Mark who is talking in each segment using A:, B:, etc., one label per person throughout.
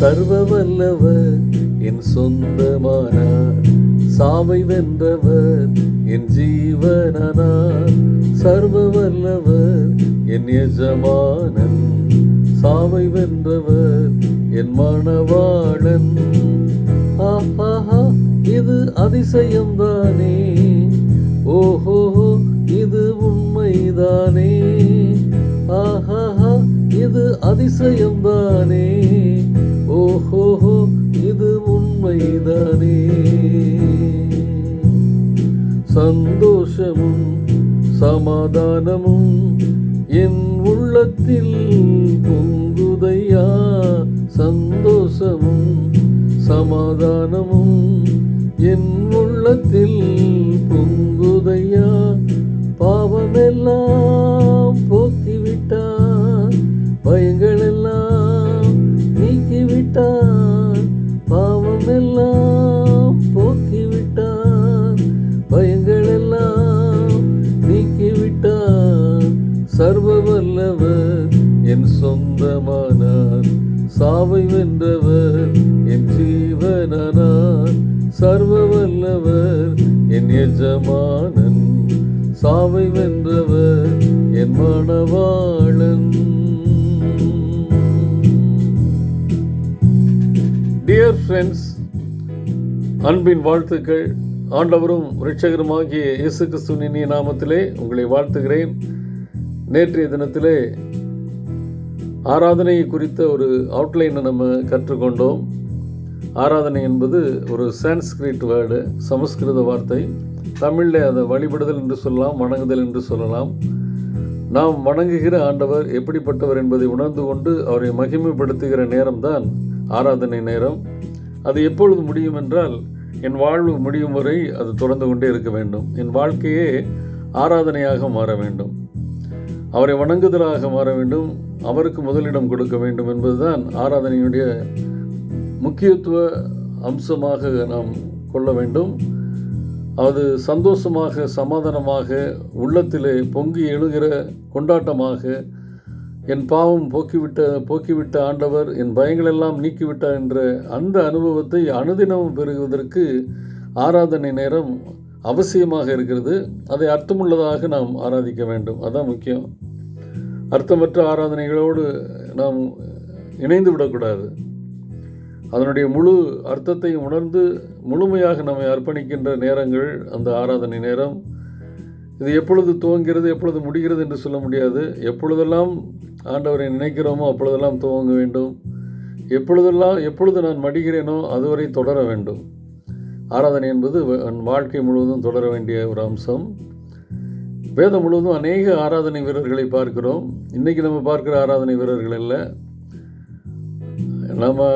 A: சர்வ வல்லவர் என் சொந்தமானார். சாவை வென்றவர் என் ஜீவனானார். சர்வ வல்லவர் என் எஜமானன். சாவை வென்றவர் என் மணவாளன். ஆஹாஹா இது அதிசயம்தானே. ஓஹோ இது உண்மைதானே. ஆஹாஹா இது அதிசயம்தானே. ஓஹோ இது உண்மைதானே. சந்தோஷமும் சமாதானமும் என் உள்ளத்தில் பொங்குதையா? சந்தோஷமும் சமாதானமும் என் உள்ளத்தில் பொங்குதையா? நீக்கிவிட்டார் பாவமெல்லாம் போக்கிவிட்டார் பயங்கள் எல்லாம் நீக்கிவிட்டார் சர்வ வல்லவர் என் சொந்தமானார் சாவை வென்றவர் என் ஜீவனானார் சர்வ வல்லவர் என் எஜமானன் சாவை வென்றவர் என் மணவாளன் ஃப்ரெண்ட்ஸ் அன்பின் வாழ்த்துக்கள். ஆண்டவரும் இரட்சகருமாகிய இயேசு கிறிஸ்துவின் நாமத்திலே உங்களை வாழ்த்துகிறேன். நேற்றைய தினத்திலே ஆராதனை குறித்த ஒரு அவுட்லைனை நம்ம கற்றுக்கொண்டோம். ஆராதனை என்பது ஒரு சான்ஸ்கிரிட் வேர்டு சமஸ்கிருத வார்த்தை. தமிழில் அதை வழிபடுதல் என்று சொல்லலாம் வணங்குதல் என்று சொல்லலாம். நாம் வணங்குகிற ஆண்டவர் எப்படிப்பட்டவர் என்பதை உணர்ந்து கொண்டு அவரை மகிமைப்படுத்துகிற நேரம்தான் ஆராதனை நேரம். அது எப்பொழுது முடியும் என்றால் என் வாழ்வு முடியும் வரை அது தொடர்ந்து கொண்டே இருக்க வேண்டும். என் வாழ்க்கையே ஆராதனையாக மாற வேண்டும். அவரை வணங்குதலாக மாற வேண்டும். அவருக்கு முதலிடம் கொடுக்க வேண்டும் என்பதுதான் ஆராதனையுடைய முக்கியத்துவ அம்சமாக நாம் கொள்ள வேண்டும். அது சந்தோஷமாக சமாதானமாக உள்ளத்திலே பொங்கி எழுகிற கொண்டாட்டமாக என் பாவம் போக்கிவிட்ட போக்கிவிட்ட ஆண்டவர் என் பயங்களெல்லாம் நீக்கிவிட்டார் என்ற அந்த அனுபவத்தை அனுதினமும் பெறுவதற்கு ஆராதனை நேரம் அவசியமாக இருக்கிறது. அதை அர்த்தமுள்ளதாக நாம் ஆராதிக்க வேண்டும். அதுதான் முக்கியம். அர்த்தமற்ற ஆராதனைகளோடு நாம் இணைந்து விடக்கூடாது. அதனுடைய முழு அர்த்தத்தை உணர்ந்து முழுமையாக நம்மை அர்ப்பணிக்கின்ற நேரங்கள் அந்த ஆராதனை நேரம். இது எப்பொழுது துவங்கிறது எப்பொழுது முடிகிறது என்று சொல்ல முடியாது. எப்பொழுதெல்லாம் ஆண்டவரை நினைக்கிறோமோ அப்பொழுதெல்லாம் துவங்க வேண்டும். எப்பொழுதெல்லாம் எப்பொழுது நான் மடிகிறேனோ அதுவரை தொடர வேண்டும். ஆராதனை என்பது என் வாழ்க்கை முழுவதும் தொடர வேண்டிய ஒரு அம்சம். வேதம் முழுவதும் அநேக ஆராதனை வீரர்களை பார்க்கிறோம். இன்றைக்கி நம்ம பார்க்குற ஆராதனை வீரர்கள் இல்லை நம்ம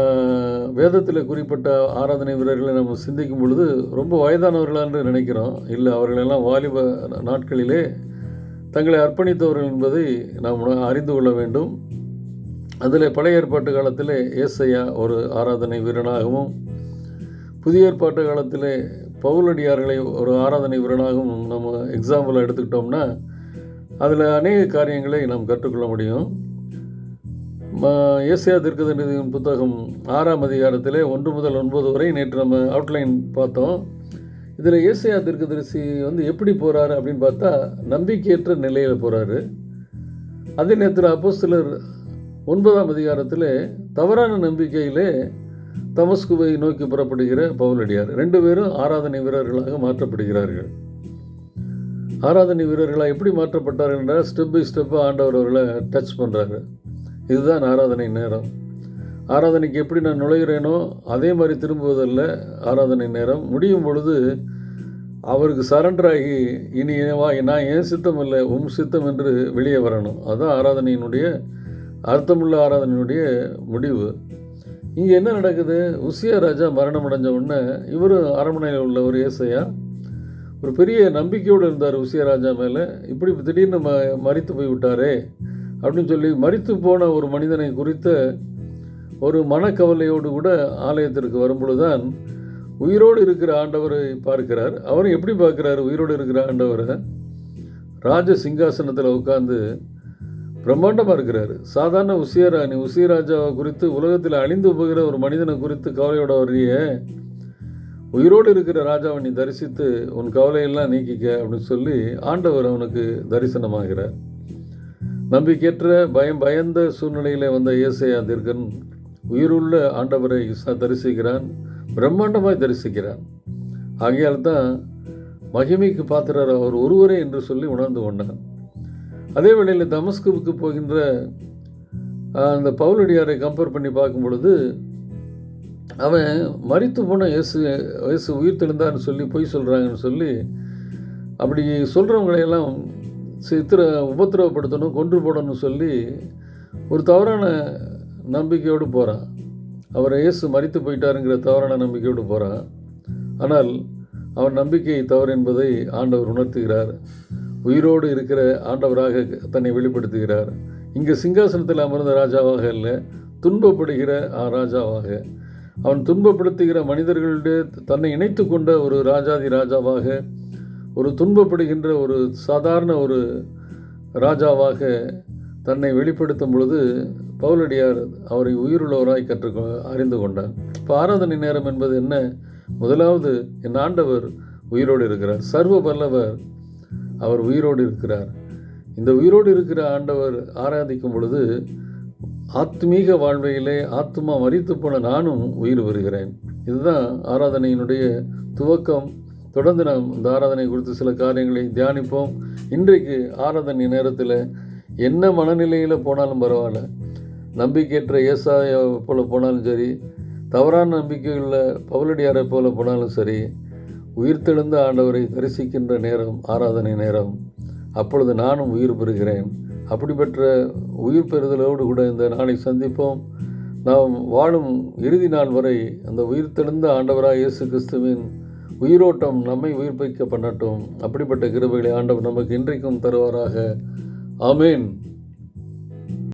A: வேதத்தில் குறிப்பிட்ட ஆராதனை வீரர்களை நம்ம சிந்திக்கும் பொழுது ரொம்ப வயதானவர்களான்னு நினைக்கிறோம். இல்லை அவர்களெல்லாம் வாலிப நாட்களிலே தங்களை அர்ப்பணித்தவர்கள் என்பதை நாம் அறிந்து கொள்ள வேண்டும். அதில் பழைய ஏற்பாட்டு காலத்தில் ஏசையா ஒரு ஆராதனை வீரனாகவும் புதிய ஏற்பாட்டு காலத்தில் பவுலடியார்களை ஒரு ஆராதனை வீரனாகவும் நம்ம எக்ஸாம்பிளாக எடுத்துக்கிட்டோம்னா அதில் அநேக காரியங்களை நாம் கற்றுக்கொள்ள முடியும். ஏசியா திருக்கதனின் புத்தகம் ஆறாம் அதிகாரத்தில் ஒன்று முதல் ஒன்பது வரை நேற்று நம்ம அவுட்லைன் பார்த்தோம். இதில் ஏசியா தீர்க்கதரிசி வந்து எப்படி போகிறாரு அப்படின்னு பார்த்தா நம்பிக்கையற்ற நிலையில் போகிறாரு அதே நேரத்தில் அப்போ சிலர் ஒன்பதாம் அதிகாரத்தில் தவறான நம்பிக்கையிலே தமஸ்குவை நோக்கி புறப்படுகிற பவுலடியார். ரெண்டு பேரும் ஆராதனை வீரர்களாக மாற்றப்படுகிறார்கள். ஆராதனை வீரர்களாக எப்படி மாற்றப்பட்டார்கள் என்றால் ஸ்டெப் பை ஸ்டெப்பாக ஆண்டவர் அவர்களை டச் பண்ணுறாரு இதுதான் ஆராதனை நேரம். ஆராதனைக்கு எப்படி நான் நுழைகிறேனோ அதே மாதிரி திரும்புவதல்ல ஆராதனை நேரம். முடியும் பொழுது அவருக்கு சரண்டராகி இனி வா நான் ஏன் சித்தம் இல்லை உம் சித்தம் என்று வெளியே வரணும். அதுதான் ஆராதனையினுடைய அர்த்தமுள்ள ஆராதனையினுடைய முடிவு. இங்கே என்ன நடக்குது? உசியா ராஜா மரணம் அடைஞ்ச உடனே இவரும் அரண்மனையில் உள்ள ஒரு இயேசையா ஒரு பெரிய நம்பிக்கையோடு இருந்தார் உசியா ராஜா மேலே. இப்படி திடீர்னு ம மறித்து போய் விட்டாரே அப்படின்னு சொல்லி மறித்து போன ஒரு மனிதனை குறித்த ஒரு மனக்கவலையோடு கூட ஆலயத்திற்கு வரும்பொழுதுதான் உயிரோடு இருக்கிற ஆண்டவரை பார்க்கிறார். அவரும் எப்படி பார்க்குறாரு? உயிரோடு இருக்கிற ஆண்டவரை ராஜ சிங்காசனத்தில் உட்காந்து பிரம்மாண்டமாக இருக்கிறாரு. சாதாரண உசியராணி உசியராஜாவை குறித்து உலகத்தில் அழிந்து போகிற ஒரு மனிதனை குறித்து கவலையோட வரைய உயிரோடு இருக்கிற ராஜாவை நீ தரிசித்து உன் கவலையெல்லாம் நீக்கிக்க அப்படின்னு சொல்லி ஆண்டவர் அவனுக்கு தரிசனமாகிறார். நம்பிக்கையற்ற பயம் பயந்த சூழ்நிலையில் வந்த இயேசையா தீர்க்கன் உயிருள்ள ஆண்டவரை தரிசிக்கிறான் பிரம்மாண்டமாய் தரிசிக்கிறான். ஆகையால் தான் மகிமைக்கு பாத்திரர் அவர் ஒருவரே என்று சொல்லி உணர்ந்து கொண்டான். அதே வேளையில் தமஸ்குவுக்கு போகின்ற அந்த பவுலடியாரை கம்பேர் பண்ணி பார்க்கும் பொழுது அவன் மறித்து போன இயேசு இயேசு உயிர் தெளிந்தான்னு சொல்லி பொய் சொல்கிறாங்கன்னு சொல்லி அப்படி சொல்கிறவங்களையெல்லாம் சித்திர உபத்திரவப்படுத்தணும் கொன்று போடணும்னு சொல்லி ஒரு தவறான நம்பிக்கையோடு போகிறான் அவரை இயேசு மறித்து போயிட்டாருங்கிற தவறான நம்பிக்கையோடு போகிறான் ஆனால் அவன் நம்பிக்கை தவறு என்பதை ஆண்டவர் உணர்த்துகிறார். உயிரோடு இருக்கிற ஆண்டவராக தன்னை வெளிப்படுத்துகிறார். இங்கே சிங்காசனத்தில் அமர்ந்த ராஜாவாக அல்ல துன்பப்படுகிற ஆ ராஜாவாக. அவன் துன்பப்படுத்துகிற மனிதர்களுடைய தன்னை இணைத்து கொண்ட ஒரு ராஜாதி ராஜாவாக ஒரு துன்பப்படுகின்ற ஒரு சாதாரண ஒரு ராஜாவாக தன்னை வெளிப்படுத்தும் பொழுது பவுலடியார் அவரை உயிருள்ளவராய் கற்று அறிந்து கொண்டார். இப்போ ஆராதனை நேரம் என்பது என்ன? முதலாவது என் ஆண்டவர் உயிரோடு இருக்கிறார். சர்வ வல்லவர் அவர் உயிரோடு இருக்கிறார். இந்த உயிரோடு இருக்கிற ஆண்டவர் ஆராதிக்கும் பொழுது ஆத்மீக வாழ்வையிலே ஆத்மா மறித்து போன நானும் உயிர் வருகிறேன் இதுதான் ஆராதனையினுடைய துவக்கம். தொடர்ந்து நாம் இந்த ஆராதனை குறித்து சில காரியங்களை தியானிப்போம். இன்றைக்கு ஆராதனை நேரத்தில் என்ன மனநிலையில் போனாலும் பரவாயில்ல. நம்பிக்கையற்ற ஏசாய போல் போனாலும் சரி தவறான நம்பிக்கையுள்ள பவுலடியாரை போல போனாலும் சரி உயிர்த்தெழுந்த ஆண்டவரை தரிசிக்கின்ற நேரம் ஆராதனை நேரம். அப்பொழுது நானும் உயிர் பெறுகிறேன். அப்படிப்பட்ட உயிர் பெறுதலோடு கூட இந்த நாளை சந்திப்போம். நாம் வாழும் இறுதி நாள் வரை அந்த உயிர்த்தெழுந்த ஆண்டவராக இயேசு கிறிஸ்துவின் உயிரோட்டம் நம்மை உயிர்ப்பிக்க பண்ணட்டும். அப்படிப்பட்ட கிருபைகளை ஆண்டவர் நமக்கு இன்றைக்கும் தருவாராக. ஆமேன்.